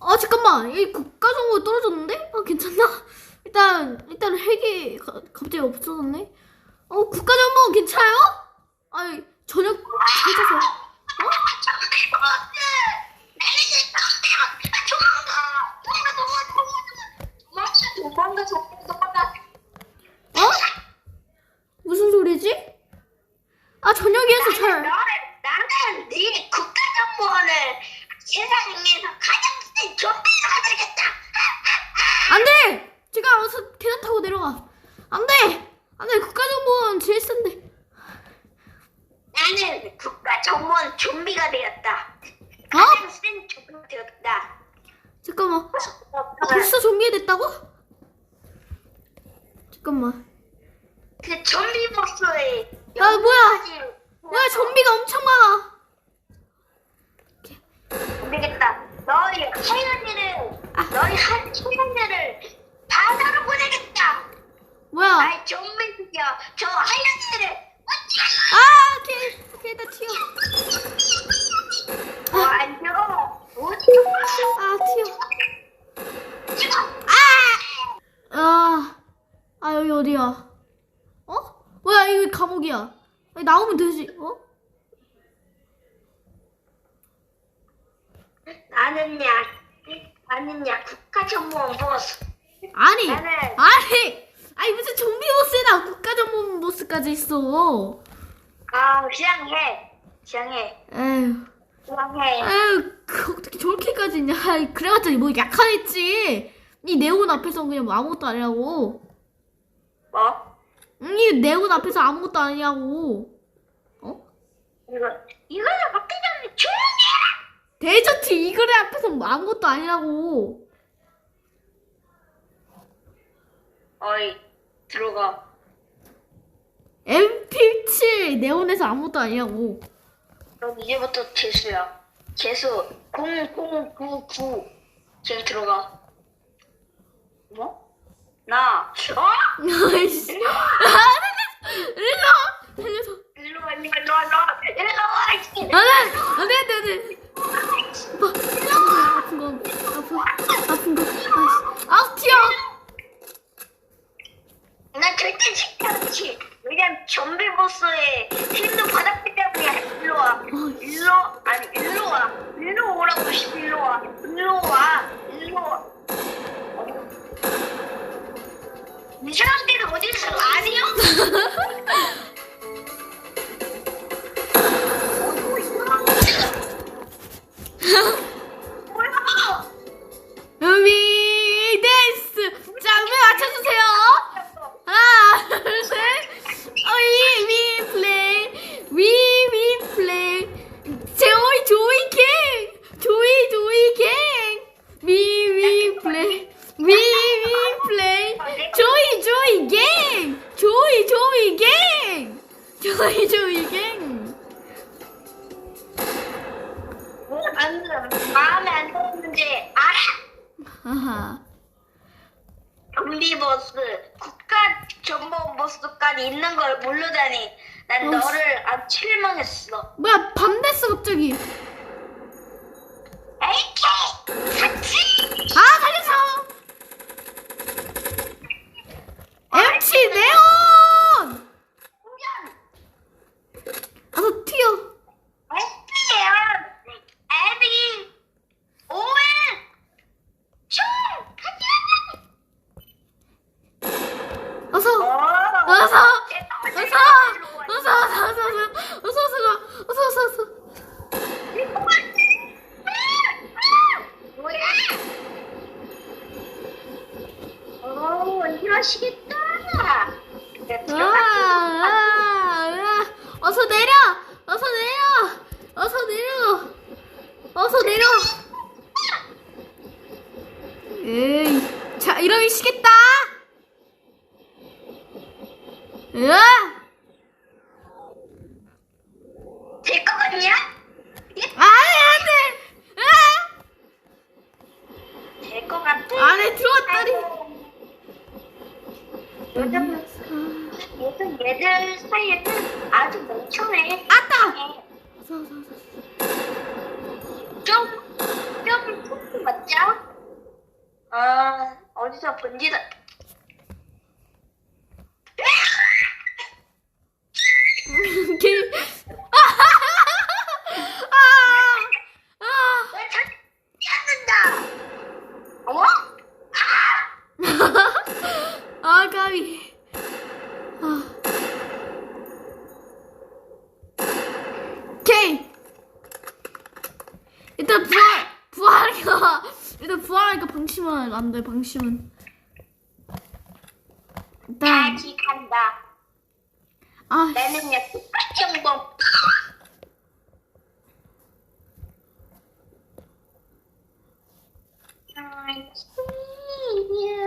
아 잠깐만 이 국가정보 떨어졌는데? 아 괜찮나? 일단 일단 핵이 가- 갑자기 없어졌네. 어 국가정보 괜찮아요? 아니 저녁 해줘서 어? 어? 무슨 소리지? 아 저녁이어서 잘 나는 나는 네 국가정보원을 세상에서 가장 센 좀비가 되겠다. 안돼! 제가 알아서 계단 타고 내려가. 안돼! 안돼 국가정보는 제일 센데. 나는 국가정보원 좀비가 되었다. 어? 가장 센 좀비가 되었다. 잠깐만. 아, 벌써 좀비 됐다고? 잠깐만. 그 좀비 보스의 아, 뭐야? 영상까지 야 좀비가 엄청 많아. 안 되겠다. 너희 하연이를 너희 한 소년들을 바다로 보내겠다. 뭐야? 아이 좀비 죽여. 저 하연이를 아 오케이 오케이 나 튀어. 어 안녕. 어디 갔어? 아 튀어. 아! 아, 아 여기 어디야? 어? 뭐야 이거 감옥이야. 아니, 나오면 되지. 어? 나는 야 나는 야 국가 정보원 보스. 아니 나는- 아니 아니 무슨 좀비 보스나 국가정보 보스까지 있어. 아 그냥 해. 그냥 해. 에휴. 그냥 해. 에휴, 그 어떻게 저렇게까지 있냐. 아이, 그래봤자 뭐 약한 했지. 이 네온 앞에서 그냥 뭐 아무것도 아니라고. 뭐? 응, 이 네온 앞에서 아무것도 아니냐고. 어? 이거 이거는 먹기 전에 조용히 해. 데저트 이글의 앞에서 뭐 아무것도 아니라고. 어이 들어가. MP7 네온에서 아무것도 아니냐고. 그럼 이제부터 재수야. 재수 0099. 지금 들어가. 뭐? 나. 어? 아이씨. 아. 일로 와, 일로 와, 일로 와, 일로 와. 일로 와. 안 돼! 안 돼, 안 돼, 안 돼. 아파. 아픈 거, 아파. 아픈 거. 아이씨. 아우, 튀어! 난 절대 지키지 않지. 왜냐면 좀비 보스의 힘도 바닥기 때문이야. 일로 와. 일로 아니 일로 와. 일로 오라고 씨. 일로 와. 일로 와. 뭐야, 밤 됐어, 갑자기. 으. 방심은 안 돼, 방심은. 일단, 다시 간다. 아, 나는 그냥 똑같이 한번.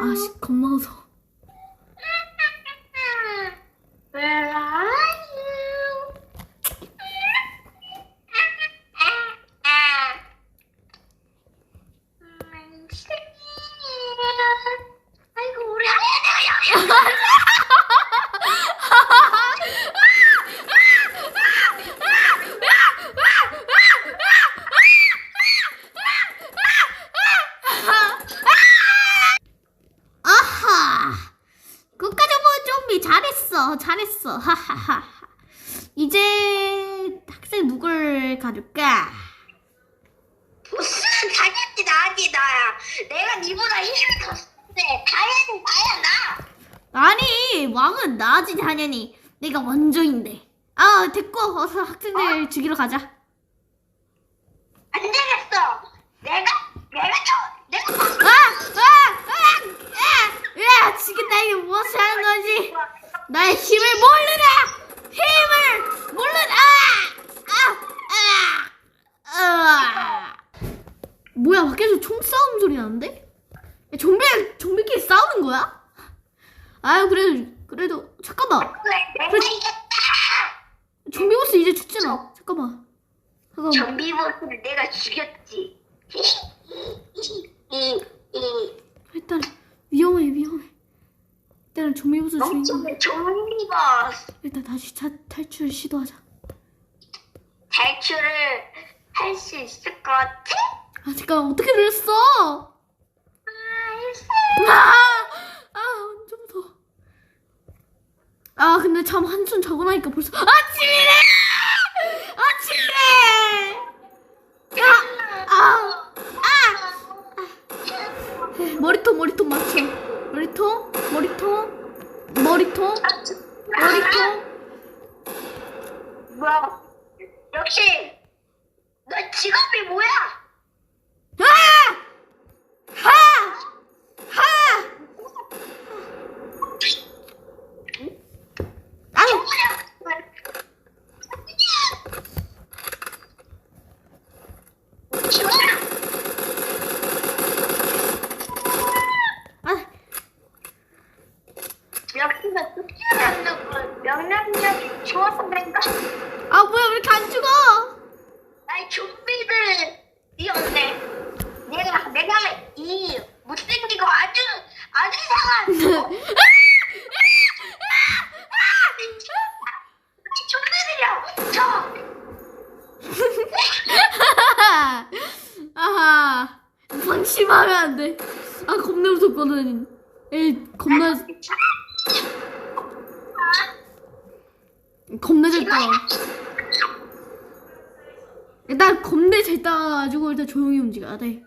아, 씨, 겁나 무서워. Where are you? I'm scared. 아이고 우리 하연이가 여기. 아하! 끝까지 한번 좀비 잘했어, 잘했어. 하하하. 이제 학생 누굴 가줄까? 보스는 당연히 나지 나야. 내가 니보다 힘이 더 센데 당연히 나야 나. 아니, 왕은 나지 당연히. 내가 원조인데. 아, 됐고 어서 학생들 죽이러 가자. 안 되겠어. 내가 내가 저 내가 아, 아, 아, 아, 야, 죽겠다 이게 무엇을 하는 거지? 나의 힘을 모르라! 힘을 모르라! 아, 아, 아. 뭐야 밖에서 총 싸움 소리 나는데? 야, 좀비 좀비끼리 싸우는 거야? 아유 그래도 그래도 잠깐만 그래. 좀비 보스 이제 죽잖아. 잠깐만. 잠깐만. 좀비 보스를 내가 죽였지. 일단 위험해 위험해. 일단 좀비 보스. 멍청한 좀비 보스. 일단 다시 차, 탈출 시도하자. 탈출을 할 수 있을 것 같아? 아 잠깐 어떻게? 아, 아, 아 완전 무서워. 아 근데 참 한숨 자고 나니까 벌써 아 치밀해! 아 치밀해! 아, 아, 아. 머리통 머리통 맞춰. 머리통 머리통 머리통 머리통. 뭐? 역시 너 직업이 뭐야? 아! 하! 하! 아유 아 역시 나 좋아서 그런가? 아 뭐야 왜 이렇게 안 죽어? 나의 좀비들이 없네. 내가 내가 이 못생기고 아주 아주 이상한 좀비들이야. 저 아하 방심하면 안 돼. 아 겁나 무섭거든. 에이 겁나 겁나 잘 따라. 일단 겁나 잘 따가지고 일단 조용히 움직여야 돼.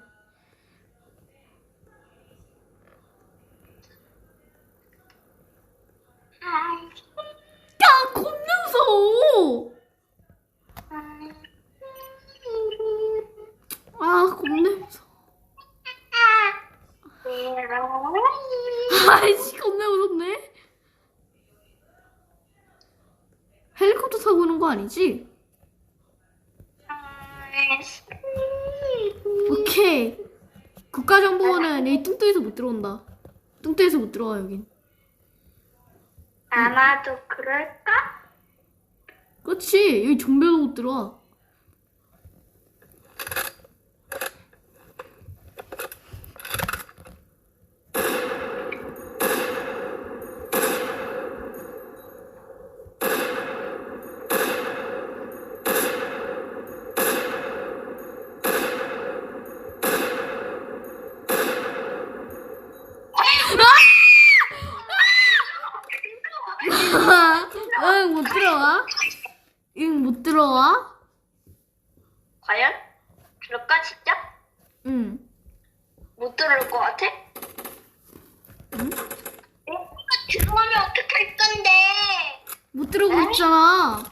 야 겁나 무서워. 아 겁나 무서워. 아이씨 겁나 무섭네. 헬리콥터 타고 오는 거 아니지? 오케이. 국가정보원은 이 뚱뚱해서 못 들어온다. 뚱뚱해서 못 들어와 여긴. 아마도 그럴까? 그렇지. 여기 좀비도 못 들어와. 들어와? 과연? 그럴까 진짜? 응. 못 들어올 것 같아? 응? 어, 들어오면 어떡할 건데? 못 들어오고 있잖아.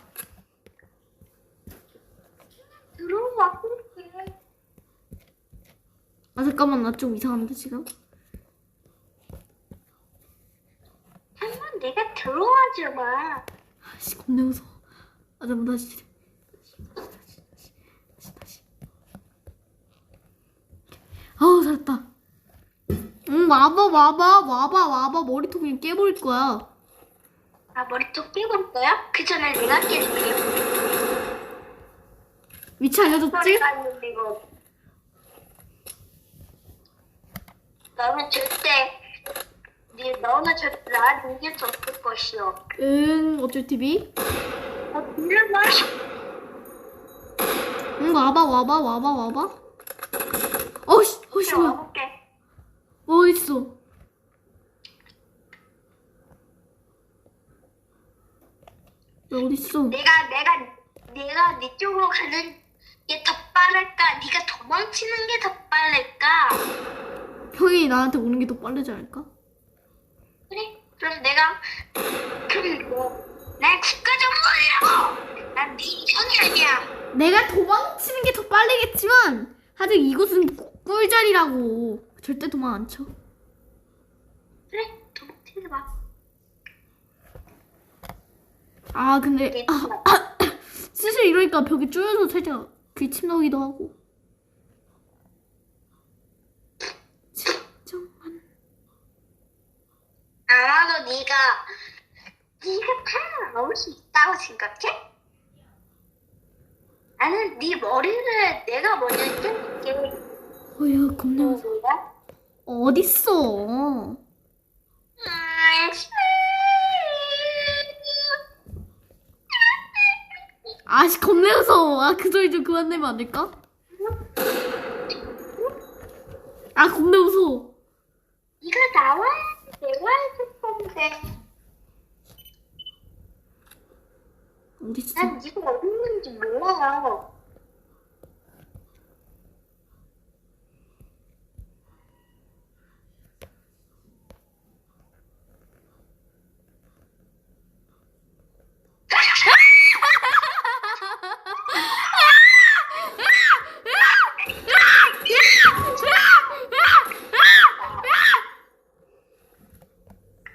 들어와. 아 잠깐만 나 좀 이상한데 지금. 한번 내가 들어와 줘 봐. 아씨 겁내 무서워. 아 잠깐 다시. 다시 다시 다시 다시. 아우 잘했다. 응 와봐 와봐 와봐 와봐 머리통 그냥 깨버릴 거야. 아 머리통 끼고 올 거야? 그 전에 내가 깨줄게. 위치 알려줬지? 소리가 안 들리고. 너는 절대, 네, 나를 이길 수 없을 것이오. 응 어쩔 TV? 어, 이를 마. 응 와봐 와봐 와봐 와봐. 어씨 어씨 뭐야? 와볼게. 어디 있어? 너 어디 있어? 내가, 내가, 내가 네 쪽으로 가는 게 더 빠를까? 네가 도망치는 게 더 빠를까? 형이 나한테 오는 게 더 빠르지 않을까? 내가, 그럼 뭐, 난 국가정보이라고! 난네 형이 아니야. 내가 도망치는 게 더 빠르겠지만 아직 이곳은 꿀자리라고 절대 도망 안 쳐. 그래, 도망치지 마. 아 근데 아, 슬슬 이러니까 벽이 쪼여서 살짝 기침 나오기도 하고. 진정한 아마도 네가 네가 살아남을 수 있다고 생각해? 나는 네 머리를 내가 먼저 껴줄게. 어야 겁나 무서워. 어딨어? 아씨 겁내 무서워. 아 그 소리 좀 그만 내면 안 될까? 아 겁내 무서워. 네가 내가 해줄 건데. 어딨어? 난 네가 어디 있는지 몰라요.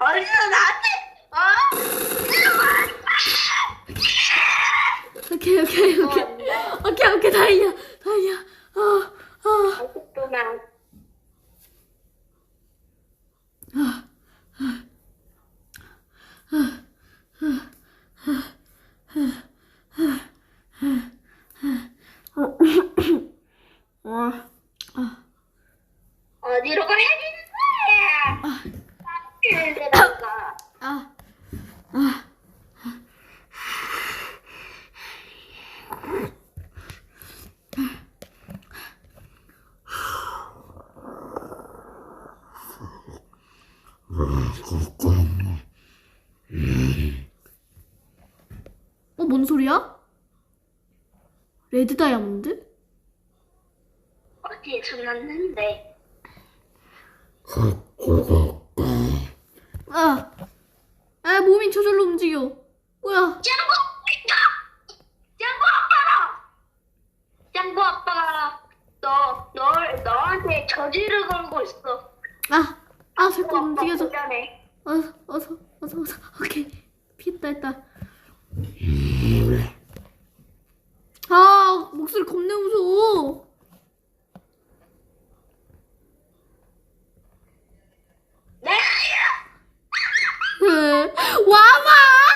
어디서 나한테 어? 일로 와! 오케이 오케이 오케이 오케이 오케이 다행이야 다행이야. 아 아. 아직도만 아. 아. 어디로 가야 되는 거야? 어디를 들어가? 아. 아. 어, 뭔 소리야? 레드 다이아몬드? 어디에서 났는데? 아, 아 몸이 저절로 움직여. 뭐야? 짱구! 짱구 아빠가! 짱구 아빠가 너, 널, 너한테 저지를 걸고 있어. 아, 아 잠깐 움직여줘 어서 어서 어서 어서. 오케이. 피했다 했다. 아 목소리 겁내 무서워. 네. 와마!